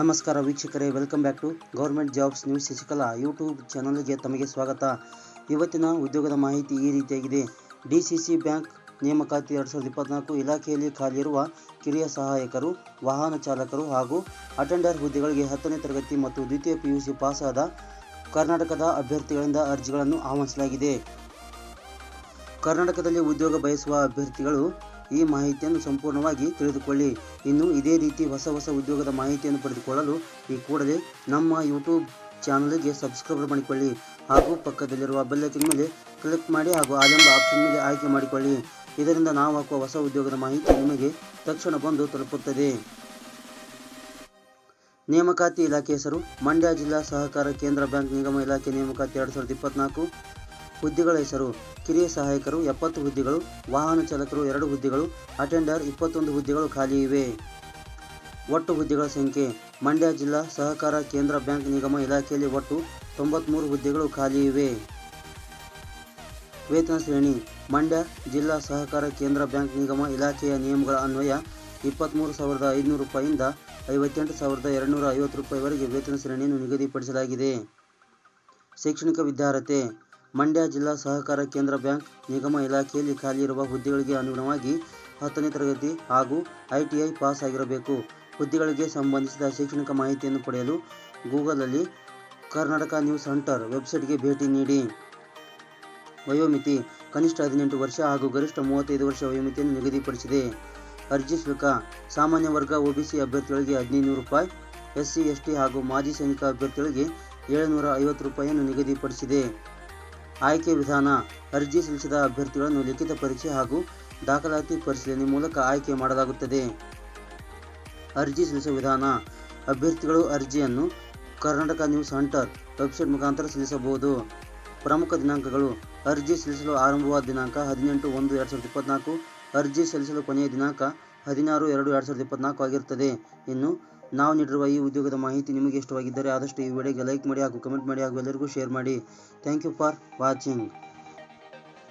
ನಮಸ್ಕಾರ ವೀಕ್ಷಕರೇ welcome back to government jobs news Shashikala YouTube ಚಾನಲ್ಗೆ ತಮಗೆ ಸ್ವಾಗತ. ಇವತ್ತಿನ ಉದ್ಯೋಗದ ಮಾಹಿತಿ ಈ ರೀತಿಯಾಗಿದೆ. ಡಿ ಸಿ ಸಿ ಬ್ಯಾಂಕ್ ನೇಮಕಾತಿ ಎರಡು ಸಾವಿರದ ಇಪ್ಪತ್ನಾಲ್ಕು ಇಲಾಖೆಯಲ್ಲಿ ಖಾಲಿಯಿರುವ ಕಿರಿಯ ಸಹಾಯಕರು, ವಾಹನ ಚಾಲಕರು ಹಾಗೂ ಅಟೆಂಡರ್ ಹುದ್ದೆಗಳಿಗೆ ಹತ್ತನೇ ತರಗತಿ ಮತ್ತು ದ್ವಿತೀಯ ಪಿ ಯು ಸಿ ಪಾಸಾದ ಕರ್ನಾಟಕದ ಅಭ್ಯರ್ಥಿಗಳಿಂದ ಅರ್ಜಿಗಳನ್ನು ಆಹ್ವಾನಿಸಲಾಗಿದೆ. ಕರ್ನಾಟಕದಲ್ಲಿ ಉದ್ಯೋಗ ಬಯಸುವ ಅಭ್ಯರ್ಥಿಗಳು ಈ ಮಾಹಿತಿಯನ್ನು ಸಂಪೂರ್ಣವಾಗಿ ತಿಳಿದುಕೊಳ್ಳಿ. ಇನ್ನು ಇದೇ ರೀತಿ ಹೊಸ ಹೊಸ ಉದ್ಯೋಗದ ಮಾಹಿತಿಯನ್ನು ಪಡೆದುಕೊಳ್ಳಲು ಈ ಕೂಡಲೇ ನಮ್ಮ ಯೂಟ್ಯೂಬ್ ಚಾನಲ್ಗೆ ಸಬ್ಸ್ಕ್ರೈಬ್ ಮಾಡಿಕೊಳ್ಳಿ. ಹಾಗೂ ಪಕ್ಕದಲ್ಲಿರುವ ಬೆಲ್ಲೈಕನ್ ಮೇಲೆ ಕ್ಲಿಕ್ ಮಾಡಿ ಹಾಗೂ ಆಲೆಂಬ ಆಪ್ಷನ್ ಮೇಲೆ ಆಯ್ಕೆ ಮಾಡಿಕೊಳ್ಳಿ. ಇದರಿಂದ ನಾವು ಹಾಕುವ ಹೊಸ ಉದ್ಯೋಗದ ಮಾಹಿತಿ ನಿಮಗೆ ತಕ್ಷಣ ಬಂದು ತಲುಪುತ್ತದೆ. ನೇಮಕಾತಿ ಇಲಾಖೆ ಹೆಸರು, ಮಂಡ್ಯ ಜಿಲ್ಲಾ ಸಹಕಾರ ಕೇಂದ್ರ ಬ್ಯಾಂಕ್ ನಿಗಮ ಇಲಾಖೆ ನೇಮಕಾತಿ ಎರಡು ಸಾವಿರದ ಇಪ್ಪತ್ನಾಲ್ಕು. ಹುದ್ದೆಗಳ ಹೆಸರು, ಕಿರಿಯ ಸಹಾಯಕರು ಎಪ್ಪತ್ತು ಹುದ್ದೆಗಳು, ವಾಹನ ಚಾಲಕರು ಎರಡು ಹುದ್ದೆಗಳು, ಅಟೆಂಡರ್ ಇಪ್ಪತ್ತೊಂದು ಹುದ್ದೆಗಳು ಖಾಲಿ ಇವೆ. ಒಟ್ಟು ಹುದ್ದೆಗಳ ಸಂಖ್ಯೆ, ಮಂಡ್ಯ ಜಿಲ್ಲಾ ಸಹಕಾರ ಕೇಂದ್ರ ಬ್ಯಾಂಕ್ ನಿಗಮ ಇಲಾಖೆಯಲ್ಲಿ ಒಟ್ಟು ತೊಂಬತ್ಮೂರು ಹುದ್ದೆಗಳು ಖಾಲಿ ಇವೆ. ವೇತನ ಶ್ರೇಣಿ, ಮಂಡ್ಯ ಜಿಲ್ಲಾ ಸಹಕಾರ ಕೇಂದ್ರ ಬ್ಯಾಂಕ್ ನಿಗಮ ಇಲಾಖೆಯ ನಿಯಮಗಳ ಅನ್ವಯ ಇಪ್ಪತ್ತ್ಮೂರು ಸಾವಿರದ ಐದುನೂರು ರೂಪಾಯಿಂದ ಐವತ್ತೆಂಟು ಸಾವಿರದ ಎರಡುನೂರ ಐವತ್ತು ರೂಪಾಯಿವರೆಗೆ ವೇತನ ಶ್ರೇಣಿಯನ್ನು ನಿಗದಿಪಡಿಸಲಾಗಿದೆ. ಶೈಕ್ಷಣಿಕ ವಿದ್ಯಾರ್ಹತೆ ಮಂಡ್ಯ ಜಿಲ್ಲಾ ಸಹಕಾರ ಕೇಂದ್ರ ಬ್ಯಾಂಕ್ ನಿಗಮ ಇಲಾಖೆಯಲ್ಲಿ ಖಾಲಿ ಇರುವ ಹುದ್ದೆಗಳಿಗೆ ಅನುಗುಣವಾಗಿ ಹತ್ತನೇ ತರಗತಿ ಹಾಗೂ ಐಟಿಐ ಪಾಸ್ ಆಗಿರಬೇಕು. ಹುದ್ದೆಗಳಿಗೆ ಸಂಬಂಧಿಸಿದ ಶೈಕ್ಷಣಿಕ ಮಾಹಿತಿಯನ್ನು ಪಡೆಯಲು ಗೂಗಲಲ್ಲಿ ಕರ್ನಾಟಕ ನ್ಯೂಸ್ ಸೆಂಟರ್ ವೆಬ್ಸೈಟ್ಗೆ ಭೇಟಿ ನೀಡಿ. ವಯೋಮಿತಿ ಕನಿಷ್ಠ ಹದಿನೆಂಟು ವರ್ಷ ಹಾಗೂ ಗರಿಷ್ಠ ಮೂವತ್ತೈದು ವರ್ಷ ವಯೋಮಿತಿಯನ್ನು ನಿಗದಿಪಡಿಸಿದೆ. ಅರ್ಜಿ ಶುಲ್ಕ ಸಾಮಾನ್ಯ ವರ್ಗ ಒಬಿಸಿ ಅಭ್ಯರ್ಥಿಗಳಿಗೆ ಹದಿನೈದು ರೂಪಾಯಿ ಎಸ್ ಸಿ ಎಸ್ ಟಿ ಹಾಗೂ ಮಾಜಿ ಸೈನಿಕ ಅಭ್ಯರ್ಥಿಗಳಿಗೆ ಏಳುನೂರ ಐವತ್ತು ರೂಪಾಯಿಯನ್ನು ನಿಗದಿಪಡಿಸಿದೆ. ಆಯ್ಕೆ ವಿಧಾನ, ಅರ್ಜಿ ಸಲ್ಲಿಸಿದ ಅಭ್ಯರ್ಥಿಗಳನ್ನು ಲಿಖಿತ ಪರೀಕ್ಷೆ ಹಾಗೂ ದಾಖಲಾತಿ ಪರಿಶೀಲನೆ ಮೂಲಕ ಆಯ್ಕೆ ಮಾಡಲಾಗುತ್ತದೆ. ಅರ್ಜಿ ಸಲ್ಲಿಸುವ ವಿಧಾನ, ಅಭ್ಯರ್ಥಿಗಳು ಅರ್ಜಿಯನ್ನು ಕರ್ನಾಟಕ ನ್ಯೂಸ್ ಹಂಟರ್ ವೆಬ್ಸೈಟ್ ಮುಖಾಂತರ ಸಲ್ಲಿಸಬಹುದು. ಪ್ರಮುಖ ದಿನಾಂಕಗಳು, ಅರ್ಜಿ ಸಲ್ಲಿಸಲು ಆರಂಭವಾದ ದಿನಾಂಕ ಹದಿನೆಂಟು ಒಂದು ಎರಡು ಸಾವಿರದ ಇಪ್ಪತ್ನಾಲ್ಕು, ಅರ್ಜಿ ಸಲ್ಲಿಸಲು ಕೊನೆಯ ದಿನಾಂಕ ಹದಿನಾರು, ಎರಡು ಎರಡು ಸಾವಿರದ ಇಪ್ಪತ್ನಾಲ್ಕು ಆಗಿರುತ್ತದೆ. ಇನ್ನು ನಾವು ನೀಡಿರುವ ಈ ಉದ್ಯೋಗದ ಮಾಹಿತಿ ನಿಮಗೆ ಇಷ್ಟವಾಗಿದ್ದರೆ ಆದಷ್ಟು ಈ ವಿಡಿಯೋಗೆ ಲೈಕ್ ಮಾಡಿ ಹಾಗೂ ಕಮೆಂಟ್ ಮಾಡಿ ಹಾಗೂ ಎಲ್ಲರಿಗೂ ಶೇರ್ ಮಾಡಿ. Thank you for watching.